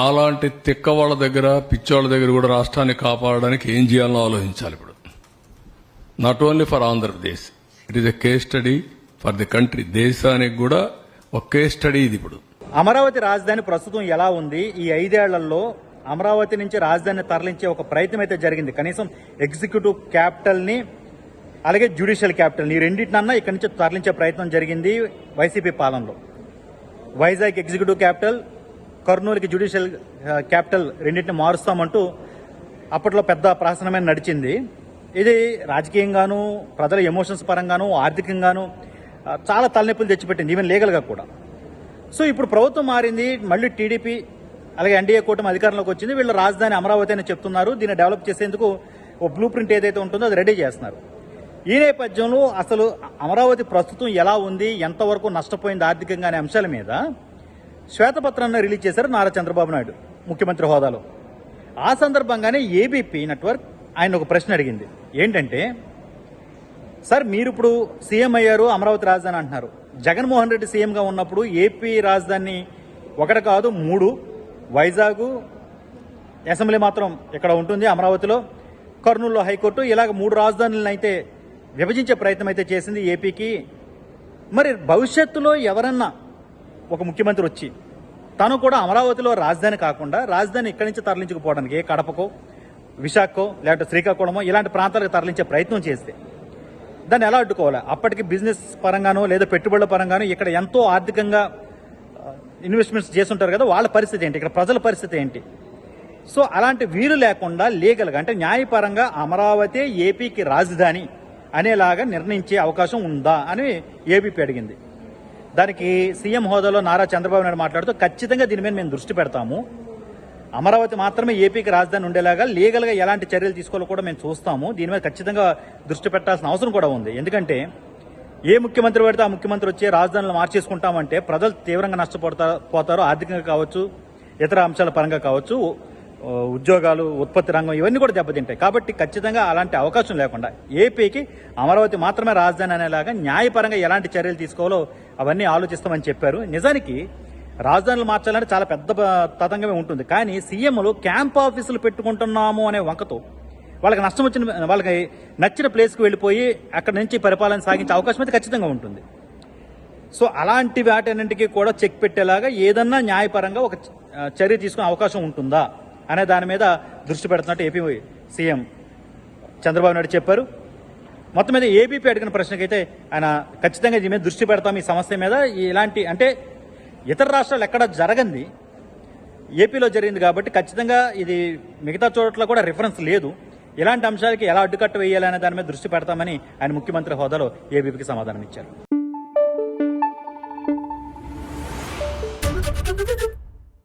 అలాంటి తిక్క వాళ్ళ దగ్గర పిచ్చోళ్ళ దగ్గర కూడా రాష్ట్రాన్ని కాపాడడానికి ఏం చేయాలో ఆలోచించాలి ఇప్పుడు. Not only for Andhra Pradesh it is a case study for the country దేశానికి కూడా ఒక కేస్ స్టడీ ఇది ఇప్పుడు. అమరావతి రాజధాని ప్రస్తుతం ఎలా ఉంది? ఈ ఐదేళ్ళలో అమరావతి నుంచి రాజధాని తరలించే ఒక ప్రయత్నం అయితే జరిగింది. కనీసం ఎగ్జిక్యూటివ్ క్యాపిటల్ని అలాగే జ్యుడిషియల్ క్యాపిటల్ ఈ రెండింటినన్నా ఇక్కడి నుంచి తరలించే ప్రయత్నం జరిగింది వైసీపీ పాలనలో. వైజాగ్ ఎగ్జిక్యూటివ్ క్యాపిటల్ కర్నూలుకి జ్యుడిషియల్ క్యాపిటల్ రెండింటిని మారుస్తామంటూ అప్పట్లో పెద్ద ప్రహసనమైన నడిచింది. ఇది రాజకీయంగాను ప్రజల ఎమోషన్స్ పరంగాను ఆర్థికంగాను చాలా తలనొప్పులు తెచ్చిపెట్టింది ఈవెన్ లీగల్గా కూడా. సో ఇప్పుడు ప్రభుత్వం మారింది మళ్ళీ టీడీపీ అలాగే ఎన్డీఏ కూటమి అధికారంలోకి వచ్చింది వీళ్ళు రాజధాని అమరావతి అని చెప్తున్నారు దీన్ని డెవలప్ చేసేందుకు ఓ బ్లూ ప్రింట్ ఏదైతే ఉంటుందో అది రెడీ చేస్తున్నారు. ఈ నేపథ్యంలో అసలు అమరావతి ప్రస్తుతం ఎలా ఉంది ఎంతవరకు నష్టపోయింది ఆర్థికంగా అనే అంశాల మీద శ్వేతపత్రాన్ని రిలీజ్ చేశారు నారా చంద్రబాబు నాయుడు ముఖ్యమంత్రి హోదాలో. ఆ సందర్భంగానే ఏబీపీ నెట్వర్క్ ఆయన ఒక ప్రశ్న అడిగింది. ఏంటంటే సార్ మీరు ఇప్పుడు సీఎం అయ్యారు అమరావతి రాజధాని అంటున్నారు. జగన్మోహన్ రెడ్డి సీఎంగా ఉన్నప్పుడు ఏపీ రాజధాని ఒకటి కాదు మూడు. వైజాగ్ అసెంబ్లీ మాత్రం ఇక్కడ ఉంటుంది అమరావతిలో. కర్నూలులో హైకోర్టు. ఇలాగ మూడు రాజధానులను అయితే విభజించే ప్రయత్నం అయితే చేసింది ఏపీకి. మరి భవిష్యత్తులో ఎవరన్నా ఒక ముఖ్యమంత్రి వచ్చి తను కూడా అమరావతిలో రాజధాని కాకుండా రాజధాని ఇక్కడి నుంచి తరలించుకుపోవడానికి కడపకో విశాఖకో లేకపోతే శ్రీకాకుళమో ఇలాంటి ప్రాంతాలకు తరలించే ప్రయత్నం చేస్తే దాన్ని ఎలా అడ్డుకోవాలి? అప్పటికి బిజినెస్ పరంగానో లేదా పెట్టుబడుల పరంగానో ఇక్కడ ఎంతో ఆర్థికంగా ఇన్వెస్ట్మెంట్స్ చేస్తుంటారు కదా వాళ్ళ పరిస్థితి ఏంటి? ఇక్కడ ప్రజల పరిస్థితి ఏంటి? సో అలాంటి వీలు లేకుండా లీగల్గా అంటే న్యాయపరంగా అమరావతి ఏపీకి రాజధాని అనేలాగా నిర్ణయించే అవకాశం ఉందా అని ఏబీపీ అడిగింది. దానికి సీఎం హోదాలో నారా చంద్రబాబు నాయుడు మాట్లాడుతూ ఖచ్చితంగా దీని మీద మేము దృష్టి పెడతాము. అమరావతి మాత్రమే ఏపీకి రాజధాని ఉండేలాగా లీగల్గా ఎలాంటి చర్యలు తీసుకోవాలో కూడా మేము చూస్తాము. దీని మీద ఖచ్చితంగా దృష్టి పెట్టాల్సిన అవసరం కూడా ఉంది. ఎందుకంటే ఏ ముఖ్యమంత్రి పడితే ఆ ముఖ్యమంత్రి వచ్చి రాజధానులు మార్చేసుకుంటామంటే ప్రజలు తీవ్రంగా నష్టపోతారు పోతారు. ఆర్థికంగా కావచ్చు ఇతర అంశాల పరంగా కావచ్చు. ఉద్యోగాలు ఉత్పత్తి రంగం ఇవన్నీ కూడా దెబ్బతింటాయి. కాబట్టి ఖచ్చితంగా అలాంటి అవకాశం లేకుండా ఏపీకి అమరావతి మాత్రమే రాజధాని అనేలాగా న్యాయపరంగా ఎలాంటి చర్యలు తీసుకోవాలో అవన్నీ ఆలోచిస్తామని చెప్పారు. నిజానికి రాజధానులు మార్చాలంటే చాలా పెద్ద తతంగమే ఉంటుంది. కానీ సీఎంలు క్యాంప్ ఆఫీసులు పెట్టుకుంటున్నాము అనే వంకతో వాళ్ళకి నష్టం వచ్చిన వాళ్ళకి నచ్చిన ప్లేస్కి వెళ్ళిపోయి అక్కడ నుంచి పరిపాలన సాగించే అవకాశం అయితే ఖచ్చితంగా ఉంటుంది. సో అలాంటి వాటన్నింటికి కూడా చెక్ పెట్టేలాగా ఏదన్నా న్యాయపరంగా ఒక చర్య తీసుకునే అవకాశం ఉంటుందా? అనే దాని మీద దృష్టి పెడుతున్నట్టు ఏపీ సీఎం చంద్రబాబు నాయుడు చెప్పారు. మొత్తం మీద ఏబీపీ అడిగిన ప్రశ్నకైతే ఆయన ఖచ్చితంగా దీని మీద దృష్టి పెడతాం ఈ సమస్య మీద. ఇలాంటి అంటే ఇతర రాష్ట్రాలు ఎక్కడ జరగంది ఏపీలో జరిగింది కాబట్టి ఖచ్చితంగా ఇది మిగతా చోట్ల కూడా రిఫరెన్స్ లేదు. ఇలాంటి అంశాలకి ఎలా అడ్డుకట్ట వేయాలనే దాని మీద దృష్టి పెడతామని ఆయన ముఖ్యమంత్రి హోదాలో ఏబీపీకి సమాధానం ఇచ్చారు